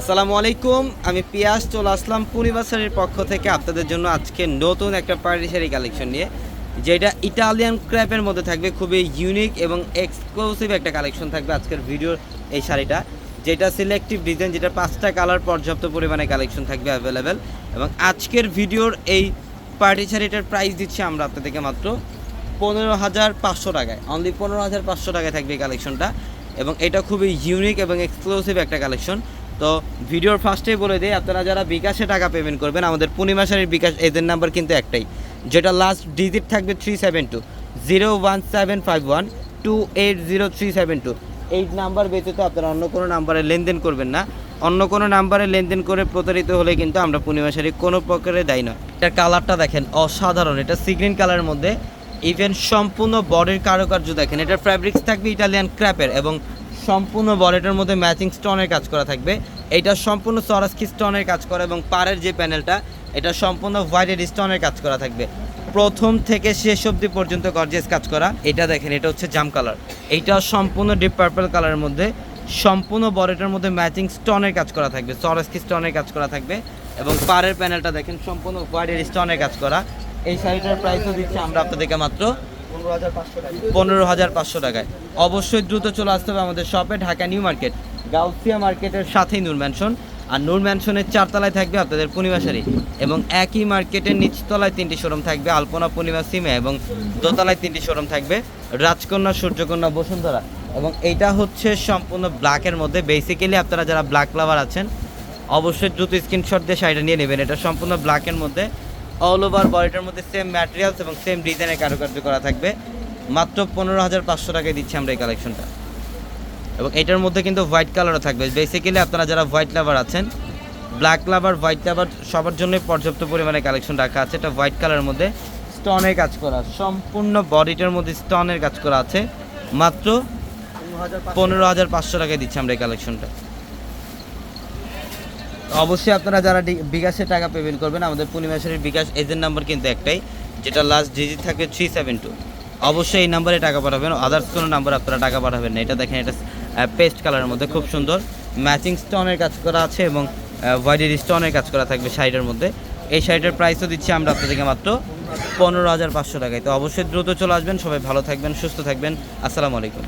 আসসালামু আলাইকুম, আমি পিয়াস, চলে আসলাম পূর্ণিমাশারির পক্ষ থেকে আপনাদের জন্য আজকে নতুন একটা পার্টি শাড়ি কালেকশন নিয়ে, যেটা ইটালিয়ান ক্র্যাপের মধ্যে থাকবে, খুবই ইউনিক এবং এক্সক্লুসিভ একটা কালেকশন থাকবে আজকের ভিডিওর এই শাড়িটা, যেটা সিলেক্টিভ ডিজাইন যেটা পাঁচটা কালার পর্যাপ্ত পরিমাণে কালেকশন থাকবে অ্যাভেলেবেল এবং আজকের ভিডিওর এই পার্টি শাড়িটার প্রাইস দিচ্ছি আমরা আপনাদেরকে মাত্র পনেরো হাজার পাঁচশো টাকায় অনলি পনেরো হাজার পাঁচশো টাকায় থাকবে এই কালেকশনটা, এবং এটা খুবই ইউনিক এবং এক্সক্লুসিভ একটা কালেকশন তো ভিডিওর ফার্স্টেই বলে দিই, আপনারা যারা বিকাশে টাকা পেমেন্ট করবেন, আমাদের পূর্ণিমা পূর্ণিমাশারির বিকাশ এদের নাম্বার কিন্তু একটাই। যেটা লাস্ট ডিজিট থাকবে three seven two zero one seven five one two eight zero three seven two এই নাম্বার ব্যতীত আপনারা অন্য কোনো নাম্বারে লেনদেন করবেন না। অন্য কোনো নাম্বারে লেনদেন করে প্রতারিত হলে কিন্তু আমরা পূর্ণিমা পূর্ণিমাশারি কোনো প্রকারে দেয় না। এটার কালারটা দেখেন অসাধারণ, এটা সিগ্রিন কালারের মধ্যে। ইভেন সম্পূর্ণ বডির কারুকার্য দেখেন, এটার ফ্যাব্রিক্স থাকবে ইটালিয়ান ক্র্যাপের এবং সম্পূর্ণ বলেটের মধ্যে ম্যাচিং স্টোনের কাজ করা থাকবে। এটা সম্পূর্ণ সরাসকি স্টোনের কাজ করা এবং পাড়ের যে প্যানেলটা এটা সম্পূর্ণ হোয়াইটের স্টোনের কাজ করা থাকবে। প্রথম থেকে শেষ অবধি পর্যন্ত গর্জেস কাজ করা। এটা দেখেন এটা হচ্ছে জাম কালার। এইটা সম্পূর্ণ ডিপ পার্পল কালারের মধ্যে সম্পূর্ণ বডিটার মধ্যে ম্যাচিং স্টোনের কাজ করা থাকবে সরাসকি স্টোনের কাজ করা থাকবে এবং পাড়ের প্যানেলটা দেখেন সম্পূর্ণ হোয়াইটের স্টোনের কাজ করা। এই শাড়িটার প্রাইসও দিচ্ছি আমরা আপনাদেরকে মাত্র পনেরো হাজার পাঁচশো টাকায়। অবশ্যই দ্রুত চলে আসতে হবে আমাদের শপে ঢাকা নিউ মার্কেট। গাউসিয়া মার্কেটের সাথেই নূর ম্যানশন আর নূর ম্যানশনের চারতলায় থাকবে আপনাদের পূর্ণিমাশারি এবং একই মার্কেটের নিচতলায় তিনটি শোরুম থাকবে, আলপনা, পূর্ণিমা, সিমে এবং দোতলায় তিনটি শোরুম থাকবে, রাজকন্যা, সূর্যকন্যা, বসুন্ধরা এবং এইটা হচ্ছে সম্পূর্ণ ব্ল্যাকের মধ্যে। বেসিক্যালি আপনারা যারা ব্ল্যাক লাভার আছেন, অবশ্যই দ্রুত স্ক্রিনশট দিয়ে শাড়িটা নিয়ে নেবেন। এটা সম্পূর্ণ ব্ল্যাকের মধ্যে। অল ওভার বডিটার মধ্যে সেম ম্যাটেরিয়ালস এবং সেম ডিজাইনের কারুকার্য করা থাকবে। মাত্র পনেরো হাজার পাঁচশো টাকায় দিচ্ছি আমরা এই কালেকশনটা এবং এটার মধ্যে কিন্তু হোয়াইট কালারও থাকবে। বেসিক্যালি আপনারা যারা হোয়াইট লাভার আছেন ব্ল্যাক লাভার হোয়াইট লাভার সবার জন্যই পর্যাপ্ত পরিমাণে কালেকশন রাখা আছে। এটা হোয়াইট কালারের মধ্যে স্টনের কাজ করা সম্পূর্ণ বডিটার মধ্যে স্টনের কাজ করা আছে। মাত্র পনেরো হাজার পাঁচশো টাকায় দিচ্ছি আমরা এই কালেকশনটা অবশ্যই আপনারা যারা বিকাশে টাকা পেমেন্ট করবেন, আমাদের পূর্ণিমাসের বিকাশ এজেন্ট নাম্বার কিন্তু একটাই, যেটা লাস্ট ডিজিট থাকবে থ্রি সেভেন টু অবশ্যই এই নাম্বারে টাকা পাঠাবেন। আদার্স কোনো নাম্বার আপনারা টাকা পাঠাবেন না। এটা দেখেন, এটা পেস্ট কালারের মধ্যে খুব সুন্দর। ম্যাচিং স্টোনের কাজ করা আছে এবং হোয়াইটের স্টোনের কাজ করা থাকবে শাড়িটার মধ্যে। এই শাড়িটার প্রাইসও দিচ্ছি আমরা আপনাদেরকে মাত্র পনেরো হাজার পাঁচশো টাকায়। তো অবশ্যই দ্রুত চলে আসবেন। সবাই ভালো থাকবেন, সুস্থ থাকবেন। আসসালামু আলাইকুম।